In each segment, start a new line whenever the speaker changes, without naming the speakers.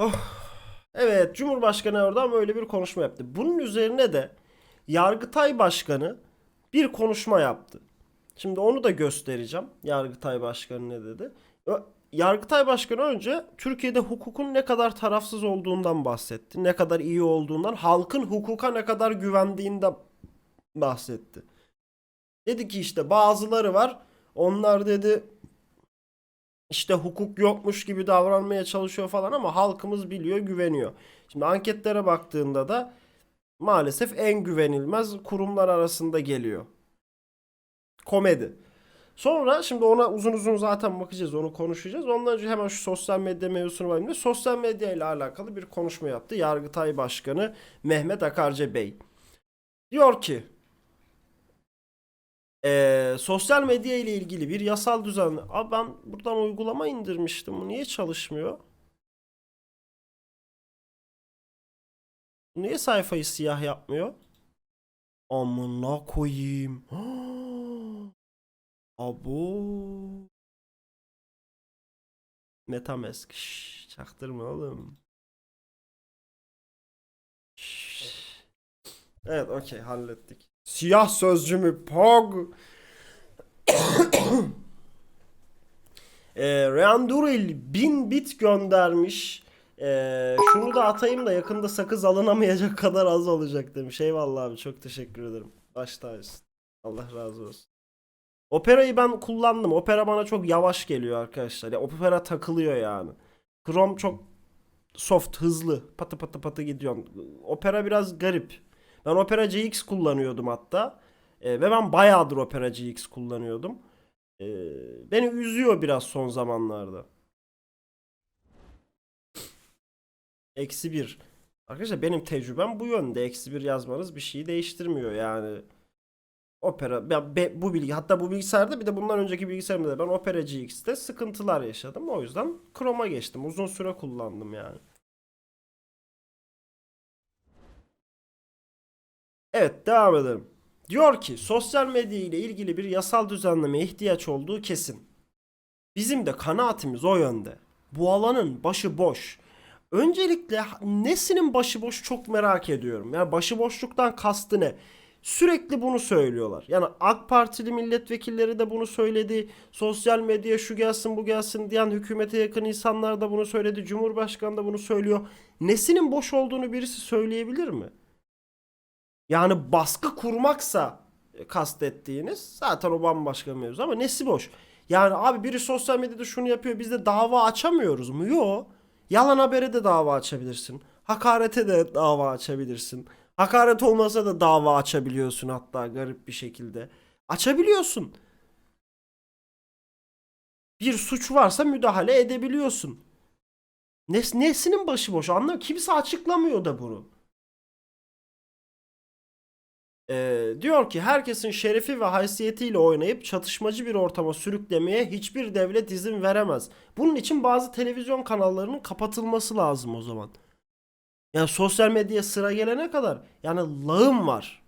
Oh. Evet, Cumhurbaşkanı Erdoğan böyle bir konuşma yaptı. Bunun üzerine de Yargıtay Başkanı bir konuşma yaptı. Şimdi onu da göstereceğim. Yargıtay Başkanı ne dedi? Yargıtay Başkanı önce Türkiye'de hukukun ne kadar tarafsız olduğundan bahsetti. Ne kadar iyi olduğundan, halkın hukuka ne kadar güvendiğinden bahsetti. Dedi ki işte bazıları var. Onlar dedi işte hukuk yokmuş gibi davranmaya çalışıyor falan ama halkımız biliyor, güveniyor. Şimdi anketlere baktığında da maalesef en güvenilmez kurumlar arasında geliyor. Komedi. Sonra şimdi ona uzun uzun zaten bakacağız, onu konuşacağız. Ondan önce hemen şu sosyal medya mevzusunu var. Sosyal medya ile alakalı bir konuşma yaptı. Yargıtay Başkanı Mehmet Akarca Bey. Diyor ki ee, sosyal medya ile ilgili bir yasal düzen. Abi ben buradan uygulama indirmiştim. Bu niye çalışmıyor? Niye sayfayı siyah yapmıyor? Amına koyayım. Abo. Metamask. Şşş, çaktırma oğlum. Şşş. Evet okey hallettik. Siyah sözcü mü? Pog. e, Reanduril 1000 bit göndermiş. E, şunu da atayım da yakında sakız alınamayacak kadar az olacak demiş. Eyvallah abi çok teşekkür ederim. Baş tacısın. Allah razı olsun. Opera'yı ben kullandım. Opera bana çok yavaş geliyor arkadaşlar. Ya, Opera takılıyor yani. Chrome çok soft, hızlı. Patı patı patı gidiyor. Opera biraz garip. Ben Opera GX kullanıyordum hatta. E, ve ben bayağıdır Opera GX kullanıyordum. E, beni üzüyor biraz son zamanlarda. Eksi bir. Arkadaşlar benim tecrübem bu yönde. Eksi bir yazmanız bir şeyi değiştirmiyor yani. Opera ben, be- bu bilgi hatta bu bilgisayarda bir de bundan önceki bilgisayarımda da ben Opera GX'te sıkıntılar yaşadım. O yüzden Chrome'a geçtim. Uzun süre kullandım yani. Evet devam edelim. Diyor ki sosyal medya ile ilgili bir yasal düzenlemeye ihtiyaç olduğu kesin. Bizim de kanaatimiz o yönde. Bu alanın başı boş. Öncelikle nesinin başıboş çok merak ediyorum. Yani başıboşluktan kastı ne? Sürekli bunu söylüyorlar. Yani AK Partili milletvekilleri de bunu söyledi. Sosyal medya şu gelsin bu gelsin diyen hükümete yakın insanlar da bunu söyledi. Cumhurbaşkanı da bunu söylüyor. Nesinin boş olduğunu birisi söyleyebilir mi? Yani baskı kurmaksa e, kastettiğiniz zaten o bambaşka mevzu ama nesi boş? Yani abi biri sosyal medyada şunu yapıyor biz de dava açamıyoruz mu? Yok. Yalan habere de dava açabilirsin. Hakarete de dava açabilirsin. Hakaret olmasa da dava açabiliyorsun hatta garip bir şekilde. Açabiliyorsun. Bir suç varsa müdahale edebiliyorsun. Nes nesinin başıboş anlamıyorum. Kimse açıklamıyor da bunu. Ee, diyor ki herkesin şerefi ve haysiyetiyle oynayıp çatışmacı bir ortama sürüklemeye hiçbir devlet izin veremez. Bunun için bazı televizyon kanallarının kapatılması lazım o zaman. Yani sosyal medyaya sıra gelene kadar yani lağım var.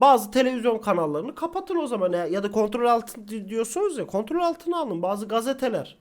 Bazı televizyon kanallarını kapatın o zaman ya, ya da kontrol altı diyorsunuz ya kontrol altına alın bazı gazeteler.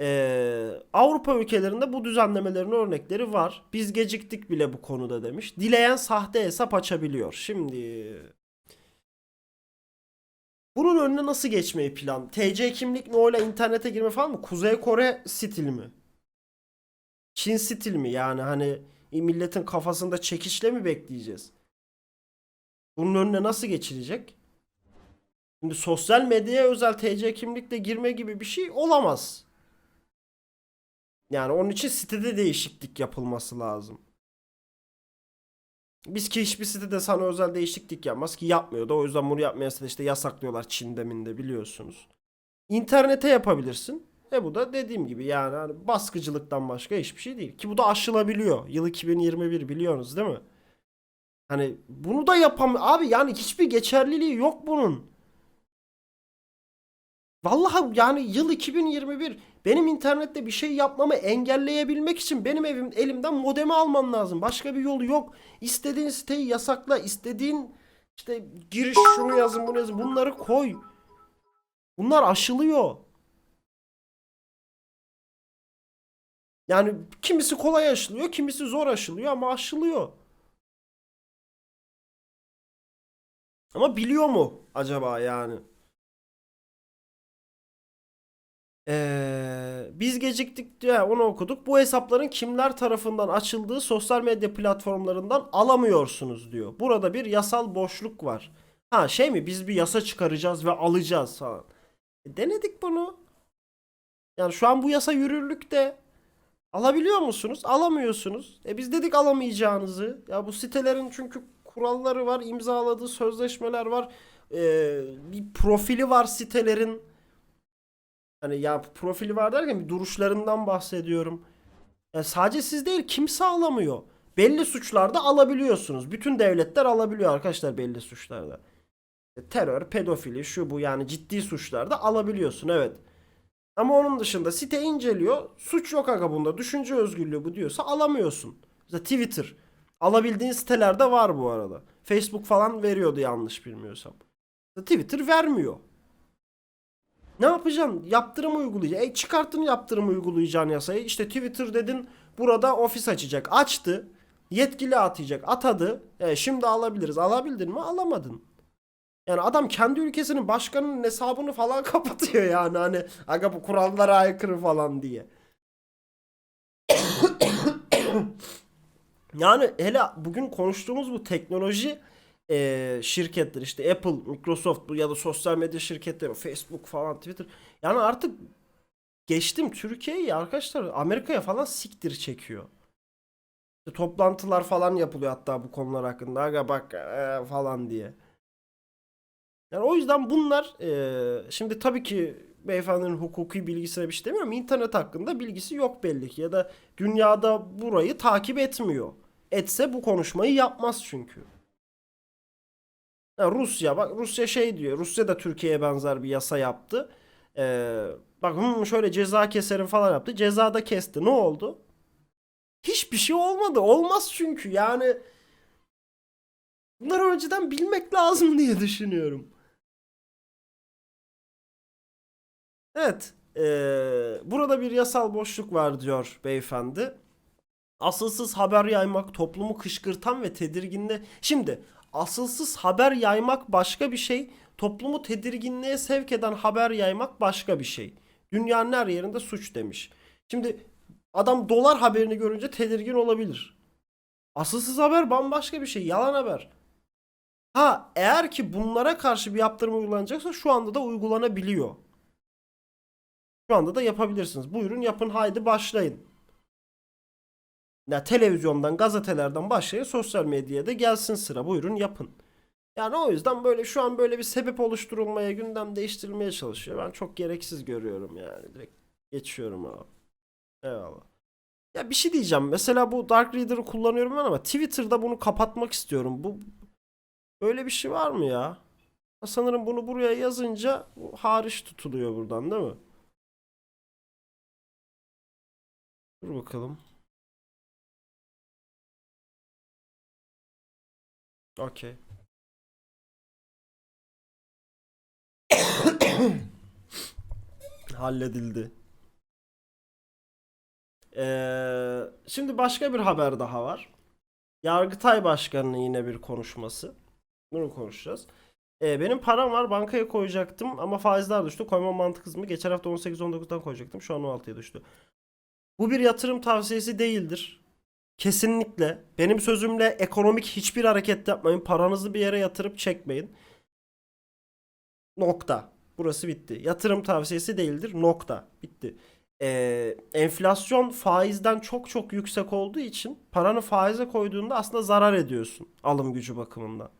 Ee, Avrupa ülkelerinde bu düzenlemelerin örnekleri var. Biz geciktik bile bu konuda demiş. Dileyen sahte hesap açabiliyor. Şimdi bunun önüne nasıl geçmeyi plan? TC kimlik ne öyle internete girme falan mı? Kuzey Kore stil mi? Çin stil mi? Yani hani milletin kafasında çekişle mi bekleyeceğiz? Bunun önüne nasıl geçilecek? Şimdi sosyal medyaya özel TC kimlikle girme gibi bir şey olamaz. Yani onun için sitede değişiklik yapılması lazım. Biz ki hiçbir sitede sana özel değişiklik yapmaz ki yapmıyor da o yüzden bunu yapmayasa da işte yasaklıyorlar Çin'de minde biliyorsunuz. İnternete yapabilirsin. E bu da dediğim gibi yani hani baskıcılıktan başka hiçbir şey değil. Ki bu da aşılabiliyor. Yıl 2021 biliyorsunuz değil mi? Hani bunu da yapam abi yani hiçbir geçerliliği yok bunun. Vallahi yani yıl 2021 benim internette bir şey yapmamı engelleyebilmek için benim evim elimden modemi alman lazım. Başka bir yolu yok. İstediğin siteyi yasakla, istediğin işte giriş şunu yazın bunu yazın bunları koy. Bunlar aşılıyor. Yani kimisi kolay aşılıyor, kimisi zor aşılıyor ama aşılıyor. Ama biliyor mu acaba yani? Ee, biz geciktik diye onu okuduk. Bu hesapların kimler tarafından açıldığı sosyal medya platformlarından alamıyorsunuz diyor. Burada bir yasal boşluk var. Ha şey mi biz bir yasa çıkaracağız ve alacağız falan. E, denedik bunu. Yani şu an bu yasa yürürlükte. Alabiliyor musunuz? Alamıyorsunuz. E biz dedik alamayacağınızı. Ya bu sitelerin çünkü kuralları var, imzaladığı sözleşmeler var. Ee, bir profili var sitelerin. Hani ya profili var derken bir duruşlarından bahsediyorum. Ya sadece siz değil kimse alamıyor. Belli suçlarda alabiliyorsunuz. Bütün devletler alabiliyor arkadaşlar belli suçlarda. E, Terör, pedofili, şu bu yani ciddi suçlarda alabiliyorsun evet. Ama onun dışında site inceliyor. Suç yok aga bunda. Düşünce özgürlüğü bu diyorsa alamıyorsun. Mesela Twitter. Alabildiğin sitelerde var bu arada. Facebook falan veriyordu yanlış bilmiyorsam. Twitter vermiyor. Ne yapacaksın? Yaptırım uygulayacaksın. E çıkarttın yaptırım uygulayacağın yasayı. İşte Twitter dedin burada ofis açacak. Açtı. Yetkili atayacak. Atadı. E şimdi alabiliriz. Alabildin mi? Alamadın. Yani adam kendi ülkesinin başkanının hesabını falan kapatıyor yani hani aga bu kurallara aykırı falan diye. Yani hele bugün konuştuğumuz bu teknoloji e, şirketler işte Apple, Microsoft ya da sosyal medya şirketleri Facebook falan Twitter yani artık geçtim Türkiye'yi arkadaşlar Amerika'ya falan siktir çekiyor. İşte toplantılar falan yapılıyor hatta bu konular hakkında aga bak e, falan diye. Yani o yüzden bunlar e, şimdi tabii ki beyefendinin hukuki bilgisine bir şey demiyorum. İnternet hakkında bilgisi yok belli ki ya da dünyada burayı takip etmiyor. Etse bu konuşmayı yapmaz çünkü. Ya Rusya bak Rusya şey diyor. Rusya da Türkiye'ye benzer bir yasa yaptı. Ee, bak şöyle ceza keserim falan yaptı. Ceza da kesti. Ne oldu? Hiçbir şey olmadı. Olmaz çünkü. Yani bunları önceden bilmek lazım diye düşünüyorum. Evet. eee, burada bir yasal boşluk var diyor beyefendi. Asılsız haber yaymak toplumu kışkırtan ve tedirginle... Şimdi asılsız haber yaymak başka bir şey. Toplumu tedirginliğe sevk eden haber yaymak başka bir şey. Dünyanın her yerinde suç demiş. Şimdi adam dolar haberini görünce tedirgin olabilir. Asılsız haber bambaşka bir şey. Yalan haber. Ha eğer ki bunlara karşı bir yaptırım uygulanacaksa şu anda da uygulanabiliyor. Şu anda da yapabilirsiniz. Buyurun yapın haydi başlayın. Ya televizyondan, gazetelerden başlayın sosyal medyaya da gelsin sıra. Buyurun yapın. Yani o yüzden böyle şu an böyle bir sebep oluşturulmaya, gündem değiştirilmeye çalışıyor. Ben çok gereksiz görüyorum yani. Direkt geçiyorum abi. Eyvallah. Ya bir şey diyeceğim. Mesela bu Dark Reader'ı kullanıyorum ben ama Twitter'da bunu kapatmak istiyorum. Bu böyle bir şey var mı ya? Sanırım bunu buraya yazınca bu hariç tutuluyor buradan değil mi? Dur bakalım. Okey. Halledildi. Ee, şimdi başka bir haber daha var. Yargıtay Başkanı'nın yine bir konuşması. Bunu konuşacağız. Ee, benim param var bankaya koyacaktım ama faizler düştü. Koymam mantıksız mı? Geçen hafta 18-19'dan koyacaktım. Şu an 16'ya düştü. Bu bir yatırım tavsiyesi değildir. Kesinlikle. Benim sözümle ekonomik hiçbir hareket yapmayın. Paranızı bir yere yatırıp çekmeyin. Nokta. Burası bitti. Yatırım tavsiyesi değildir. Nokta. Bitti. Ee, enflasyon faizden çok çok yüksek olduğu için paranı faize koyduğunda aslında zarar ediyorsun alım gücü bakımından.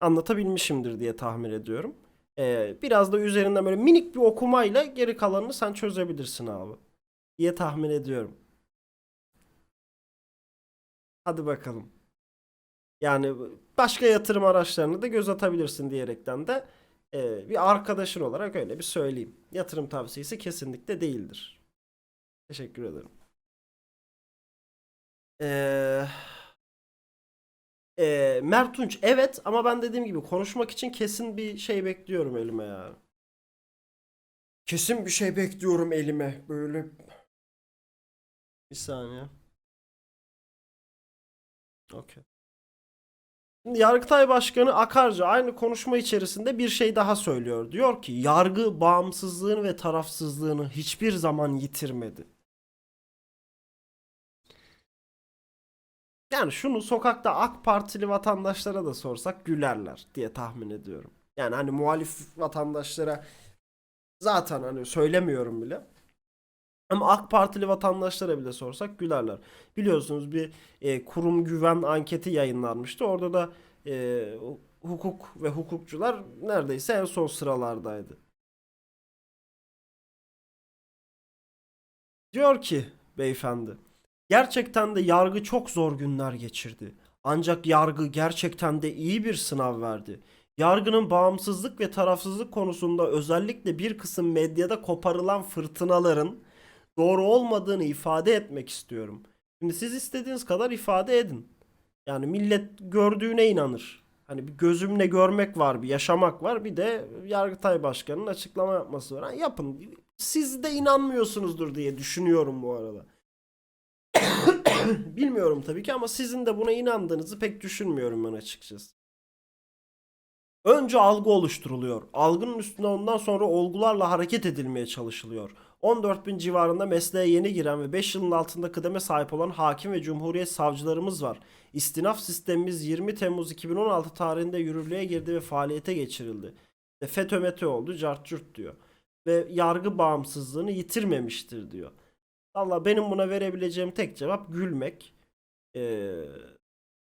Anlatabilmişimdir diye tahmin ediyorum. Ee, biraz da üzerinden böyle minik bir okumayla geri kalanını sen çözebilirsin abi. Diye tahmin ediyorum. Hadi bakalım. Yani başka yatırım araçlarını da göz atabilirsin diyerekten de e, bir arkadaşın olarak öyle bir söyleyeyim. Yatırım tavsiyesi kesinlikle değildir. Teşekkür ederim. Eee e, Mert Tunç evet ama ben dediğim gibi konuşmak için kesin bir şey bekliyorum elime ya. Kesin bir şey bekliyorum elime. Böyle bir saniye. Okey. Yargıtay Başkanı Akarca aynı konuşma içerisinde bir şey daha söylüyor. Diyor ki yargı bağımsızlığını ve tarafsızlığını hiçbir zaman yitirmedi. Yani şunu sokakta AK Partili vatandaşlara da sorsak gülerler diye tahmin ediyorum. Yani hani muhalif vatandaşlara zaten hani söylemiyorum bile. Ama AK Partili vatandaşlara bile sorsak gülerler. Biliyorsunuz bir e, kurum güven anketi yayınlanmıştı. Orada da e, hukuk ve hukukçular neredeyse en son sıralardaydı. Diyor ki beyefendi, gerçekten de yargı çok zor günler geçirdi. Ancak yargı gerçekten de iyi bir sınav verdi. Yargının bağımsızlık ve tarafsızlık konusunda özellikle bir kısım medyada koparılan fırtınaların doğru olmadığını ifade etmek istiyorum. Şimdi siz istediğiniz kadar ifade edin. Yani millet gördüğüne inanır. Hani bir gözümle görmek var, bir yaşamak var. Bir de Yargıtay Başkanı'nın açıklama yapması var. Ha, yapın. Siz de inanmıyorsunuzdur diye düşünüyorum bu arada. Bilmiyorum tabii ki ama sizin de buna inandığınızı pek düşünmüyorum ben açıkçası. Önce algı oluşturuluyor. Algının üstüne ondan sonra olgularla hareket edilmeye çalışılıyor. 14 bin civarında mesleğe yeni giren ve 5 yılın altında kıdeme sahip olan hakim ve cumhuriyet savcılarımız var. İstinaf sistemimiz 20 Temmuz 2016 tarihinde yürürlüğe girdi ve faaliyete geçirildi. FETÖ METÖ oldu cart curt diyor. Ve yargı bağımsızlığını yitirmemiştir diyor. Valla benim buna verebileceğim tek cevap gülmek. Ee,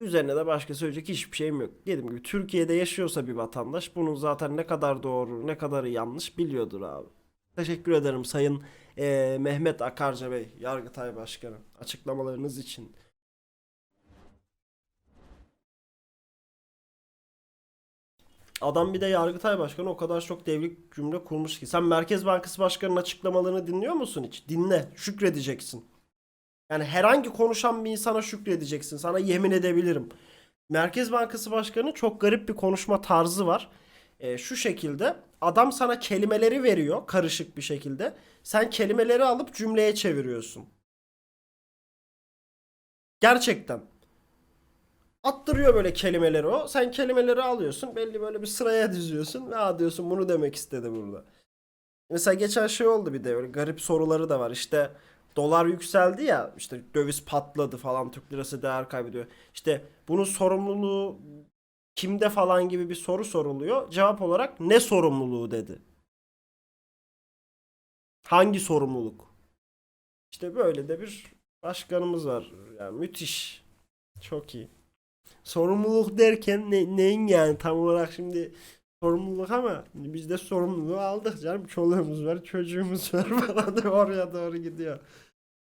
üzerine de başka söyleyecek hiçbir şeyim yok. Dediğim gibi Türkiye'de yaşıyorsa bir vatandaş bunun zaten ne kadar doğru ne kadar yanlış biliyordur abi. Teşekkür ederim Sayın eee, Mehmet Akarca Bey, Yargıtay Başkanı açıklamalarınız için. Adam bir de Yargıtay Başkanı o kadar çok devrik cümle kurmuş ki. Sen Merkez Bankası Başkanı'nın açıklamalarını dinliyor musun hiç? Dinle, şükredeceksin. Yani herhangi konuşan bir insana şükredeceksin. Sana yemin edebilirim. Merkez Bankası Başkanı çok garip bir konuşma tarzı var. Ee, şu şekilde adam sana kelimeleri veriyor karışık bir şekilde. Sen kelimeleri alıp cümleye çeviriyorsun. Gerçekten. Attırıyor böyle kelimeleri o. Sen kelimeleri alıyorsun. Belli böyle bir sıraya diziyorsun. Ve diyorsun bunu demek istedi burada. Mesela geçen şey oldu bir de öyle garip soruları da var. İşte dolar yükseldi ya işte döviz patladı falan Türk lirası değer kaybediyor. İşte bunun sorumluluğu kimde falan gibi bir soru soruluyor. Cevap olarak ne sorumluluğu dedi. Hangi sorumluluk? İşte böyle de bir başkanımız var. Yani müthiş. Çok iyi. Sorumluluk derken ne, neyin yani tam olarak şimdi sorumluluk ama biz de sorumluluğu aldık canım. Çoluğumuz var, çocuğumuz var falan da oraya doğru gidiyor.